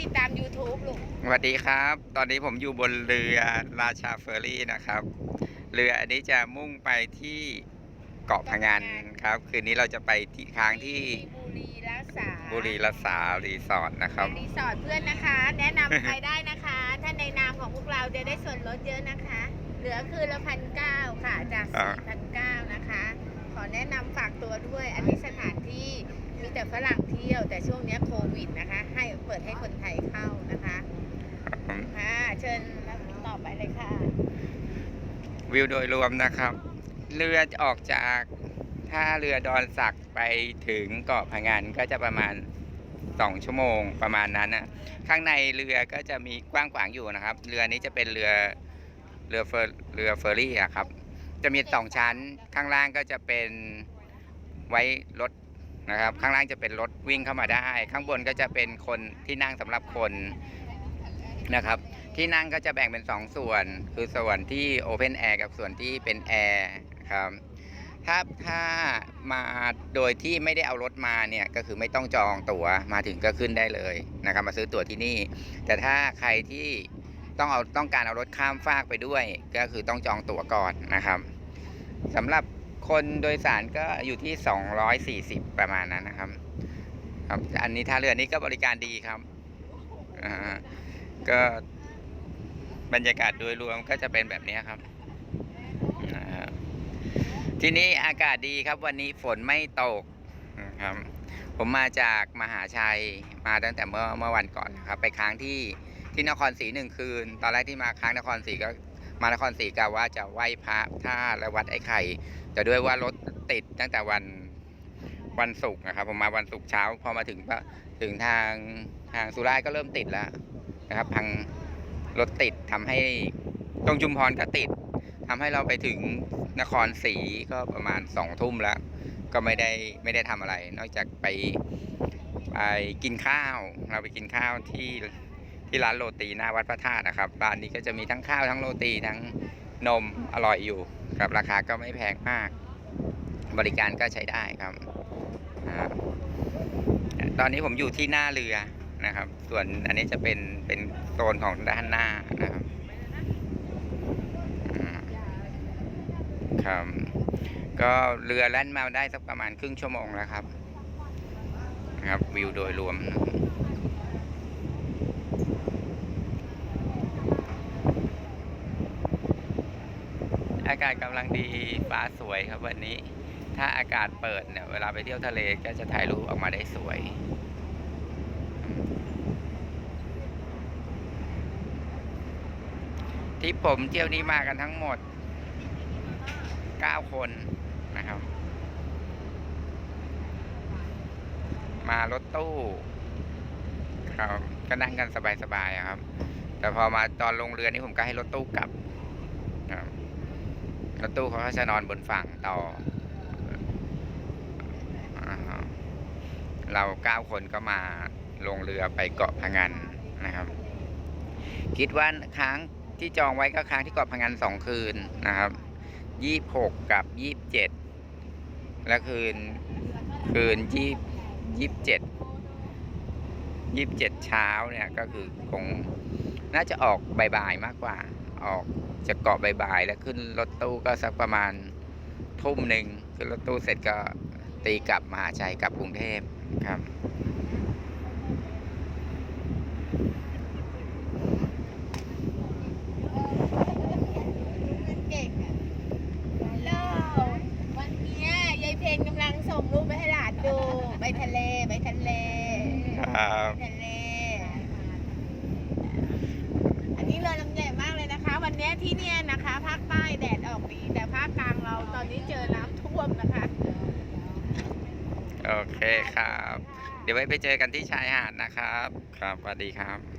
ติดตาม YouTube ลูกสวัสดีครับ ตอนนี้ผมอยู่บนเรือราชาเฟอร์รี่นะครับ เรืออันนี้จะมุ่งไปที่เกาะพะงันครับ คืนนี้เราจะไปที่ค้างที่บุรีรักษาบุรีรักษารีสอร์ทนะครับเป็นรีสอร์ทเพื่อนนะคะ แนะนำไปได้นะคะ ถ้าในนามของพวกเราจะได้ส่วนลดเยอะนะคะ เหลือคืนละพันเก้าค่ะ จากอ่า สี่พันเก้านะคะ ขอแนะนำฝากตัวด้วย อันนี้สถานที่มีแต่ฝรั่งเที่ยว แต่ช่วงเนี้ยโควิดนะคะให้ เปิดให้คนไทยเข้านะคะค่ะเชิญต่อไปเลยค่ะ วิวโดยรวมนะครับ เรือออกจากท่าเรือดอนสักไปถึงเกาะพะงันก็จะประมาณ2ชั่วโมงประมาณนั้นนะข้างในเรือก็จะมีกว้างขวางอยู่นะครับ เรือนี้จะเป็นเรือเรือเฟอร์เรือเฟอร์รี่อะครับ จะมีสองชั้นข้างล่างก็จะเป็นไว้รถ นะครับ ข้างล่างจะเป็นรถวิ่งเข้ามาได้ ข้างบนก็จะเป็นคนที่นั่งสำหรับคนนะครับ ที่นั่งก็จะแบ่งเป็น 2 ส่วน คือส่วนที่ Open Air กับส่วนที่เป็นแอร์ครับถ้าถ้ามาโดยที่ไม่ได้เอารถมาเนี่ยก็คือไม่ต้องจองตั๋วมาถึงก็ขึ้นได้เลยนะครับ มาซื้อตั๋วที่นี่ แต่ถ้าใครที่ต้องเอาต้องการเอารถข้ามฟากไปด้วย ก็คือต้องจองตั๋วก่อนนะครับสำหรับ คนโดยสารก็อยู่ที่ 240 ประมาณนั้นนะครับ ครับอันนี้ท่าเรือนี้ก็บริการดีครับอ่าก็บรรยากาศโดยรวมก็จะเป็นแบบนี้ครับทีนี้อากาศดีครับวันนี้ฝนไม่ตกครับ ผมมาจากมหาชัยมาตั้งแต่เมื่อเมื่อวันก่อนนะครับ ไปค้างที่ที่นครศรีหนึ่งคืน ตอนแรกที่มาค้างนครศรีก็ มานครศรีกะว่าจะไหว้พระท่าและวัดไอ้ไข่ แต่ด้วยว่ารถติดตั้งแต่วันวันศุกร์นะครับ ผมมาวันศุกร์เช้า พอมาถึงถึงทางทางสุราษฎร์ก็เริ่มติดแล้วนะครับพังรถติดทำให้ตรงจุมพรก็ติดทำให้เราไปถึงนครศรีก็ประมาณสองทุ่มแล้ว ก็ไม่ได้ไม่ได้ทำอะไร นอกจากไปไปกินข้าว เราไปกินข้าวที่ ที่ร้านโรตีหน้าวัดพระธาตุนะครับร้านนี้ก็จะมีทั้งข้าวทั้งโรตีทั้งนมอร่อยอยู่ครับราคาก็ไม่แพงมาก บริการก็ใช้ได้ครับอตอนนี้ผมอยู่ที่หน้าเรือนะครับ ส่วนอันนี้จะเป็นเป็นโซนของด้านหน้านะครับครับ ก็เรือแล่นมาได้สักประมาณครึ่งชั่วโมงแล้วครับ ครับวิวโดยรวมนะครับ อากาศกำลังดีฟ้าสวยครับวันนี้ ถ้าอากาศเปิดเนี่ยเวลาไปเที่ยวทะเลก็จะถ่ายรูปออกมาได้สวย ที่ผมเที่ยวนี้มากันทั้งหมด 9 คนนะครับ มารถตู้ครับก็นั่งกันสบายๆครับ แต่พอมาตอนลงเรือนี่ผมก็ให้รถตู้กลับ รถตู้เขาก็จะนอนบนฝั่งต่ออ่าเราเก้าคนก็มาลงเรือไปเกาะพะงันนะครับ คิดว่าค้างที่จองไว้ก็ค้างที่เกาะพะงันสองคืนนะครับยี่หกกับยี่บเจ็ดและคืนคืนยี่ยี่บเจ็ดยี่บเจ็ดเช้าเนี่ยก็คือคงน่าจะออกบ่ายๆมากกว่า ออกจากเกาะบ่ายๆแล้วขึ้นรถตู้ก็สักประมาณทุ่มหนึ่งขึ้นรถตู้เสร็จก็ตีกลับมหาชัยกลับกรุงเทพครับเก่งอะฮัลโหลวันเนี้ยยายเพนกำลังส่งรูปไปให้หลานดู ไปทะเล ไปทะเลครับไปทะเล อันนี้เรือลำใหญ่มากเลย เนี่ยที่เนี่ยนะคะภาคใต้แดดออกดีแต่ภาคกลางเราตอนนี้เจอน้ำท่วมนะคะ โอเคครับ เดี๋ยวไว้ไปเจอกันที่ชายหาดนะครับ ครับสวัสดีครับ